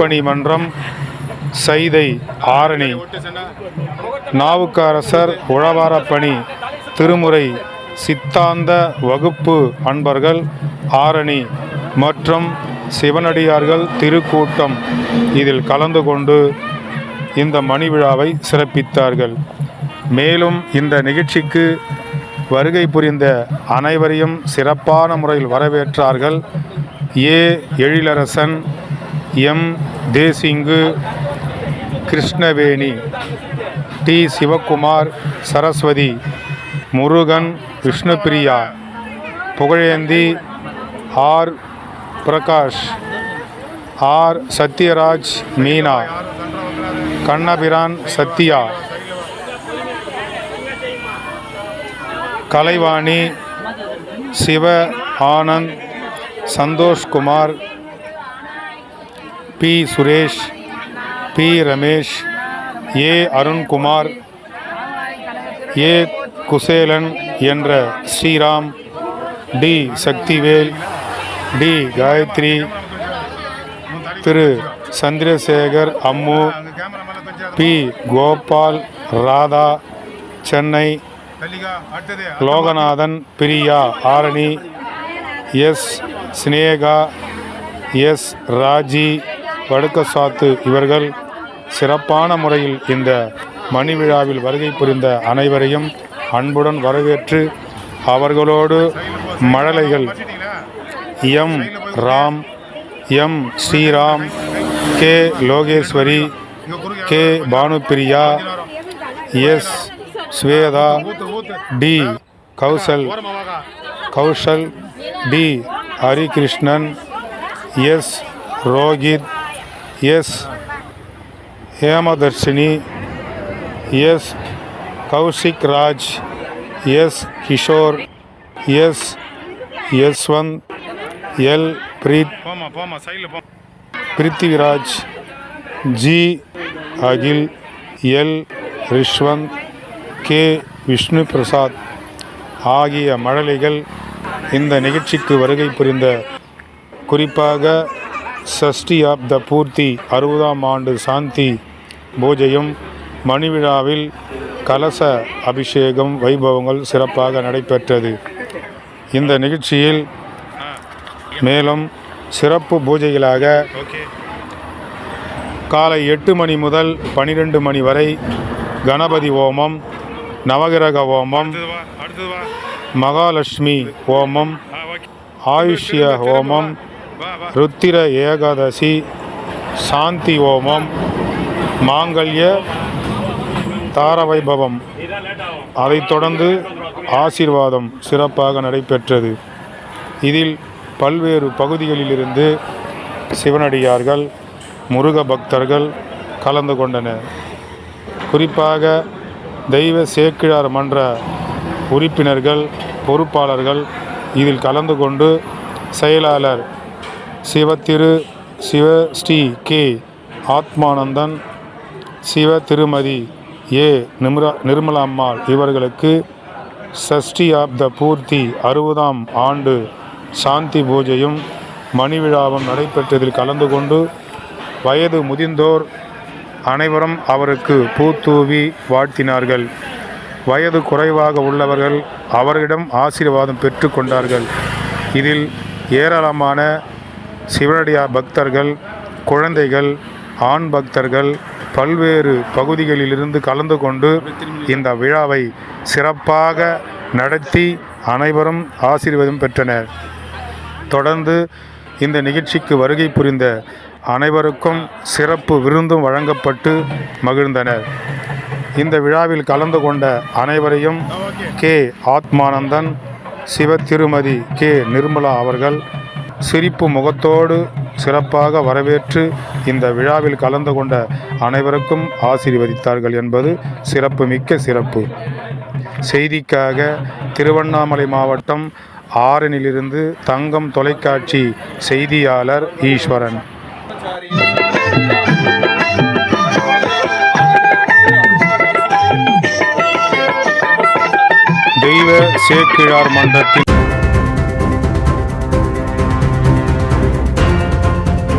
திருப்பணி மன்றம் சைதை ஆரணி. நாவுக்கரசர் உழவாரப்பணி திருமுறை சித்தாந்த வகுப்பு அன்பர்கள் ஆரணி மற்றும் சிவனடியார்கள் திருக்கூட்டம். இதில் கலந்து கொண்டு இந்த மணி விழாவை சிறப்பித்தார்கள். மேலும் இந்த நிகழ்ச்சிக்கு வருகை புரிந்த அனைவரையும் சிறப்பான முறையில் வரவேற்றார்கள். A. Ezhilarasan M. Desingu Krishnaveni T. Sivakumar Saraswathi Murugan Vishnupriya Pugazhendhi R. Prakash R. Sathyaraj Meena Kannabiran Sathya Kalaivani Siva Anand Santhoshkumar P Suresh P Ramesh A Arunkumar A Kuselan என்ற Sriram T Sakthivel T Gayathri Thiru Chandrasekar Ammu P Gopal Radha Chennai Loganathan Priya Arani S Sneha S Raji Vadukkasathu இவர்கள் சிறப்பான முறையில் இந்த மணி விழாவில் வருகை புரிந்த அனைவரையும் அன்புடன் வரவேற்று அவர்களோடு மழலைகள் M Ram M Sriram K Logeswari K Bhanupriya S Swetha T Kausal Kaushal T Harikrishnan S Rohith S. Hemadharshini S. Kaushik Raj S. Kishore S. Yashwanth L. Preeth Prithviraj G. Akhil L. Rishvanth K. Vishnu Prasad ஆகிய மழலைகள் இந்த நிகழ்ச்சிக்கு வருகை புரிந்த குறிப்பாக Sashti of the பூர்த்தி அறுபதாம் ஆண்டு சாந்தி பூஜையும் மணி விழாவில் கலச அபிஷேகம் வைபவங்கள் சிறப்பாக நடைபெற்றது. இந்த நிகழ்ச்சியில் மேலும் சிறப்பு பூஜைகளாக காலை எட்டு மணி முதல் பனிரெண்டு மணி வரை கணபதி ஹோமம் நவகிரக வா மகாலட்சுமி ஓகே. ஆயுஷ்ய ஹோமம் ருத்திர ஏகாதசி சாந்தி ஹோமம் மாங்கல்ய தாரவைபவம். அதைத் தொடர்ந்து ஆசீர்வாதம் சிறப்பாக நடைபெற்றது. இதில் பல்வேறு பகுதிகளிலிருந்து சிவனடியார்கள் முருக பக்தர்கள் கலந்து கொண்டனர். குறிப்பாக தெய்வ சேக்கிழார் மன்ற உறுப்பினர்கள் பொறுப்பாளர்கள் இதில் கலந்து கொண்டு செயலாளர் சிவத்திரு சிவ ஸ்ரீ கே ஆத்மானந்தன் சிவ திருமதி ஏ நிம்ரா நிர்மலாம்மாள் இவர்களுக்கு சஷ்டி ஆப்த த பூர்த்தி அறுபதாம் ஆண்டு சாந்தி பூஜையும் மணி விழாவும் நடைபெற்றதில் கலந்து கொண்டு வயது முதிர்ந்தோர் அனைவரும் அவருக்கு பூத்தூவி வாழ்த்தினார்கள். வயது குறைவாக உள்ளவர்கள் அவரிடம் ஆசீர்வாதம் பெற்றுக்கொண்டார்கள் இதில் ஏராளமான சிவனடியார் பக்தர்கள் குழந்தைகள் ஆண் பக்தர்கள் பல்வேறு பகுதிகளிலிருந்து கலந்து கொண்டு இந்த விழாவை சிறப்பாக நடத்தி அனைவரும் ஆசீர்வாதம் பெற்றனர். தொடர்ந்து இந்த நிகழ்ச்சிக்கு வருகை புரிந்த அனைவருக்கும் சிறப்பு விருந்தும் வழங்கப்பட்டு மகிழ்ந்தனர். இந்த விழாவில் கலந்து கொண்ட அனைவரையும் கே. ஆத்மானந்தன் சிவ திருமதி கே. நிர்மலா அவர்கள் சிரிப்பு முகத்தோடு சிறப்பாக வரவேற்று இந்த விழாவில் கலந்து கொண்ட அனைவருக்கும் ஆசீர்வதித்தார்கள் என்பது சிறப்புமிக்க சிறப்பு. செய்திக்காக திருவண்ணாமலை மாவட்டம் ஆறனிலிருந்து தங்கம் தொலைக்காட்சி செய்தியாளர் ஈஸ்வரன். தெய்வ சேக்கிழார் மன்றத்தின்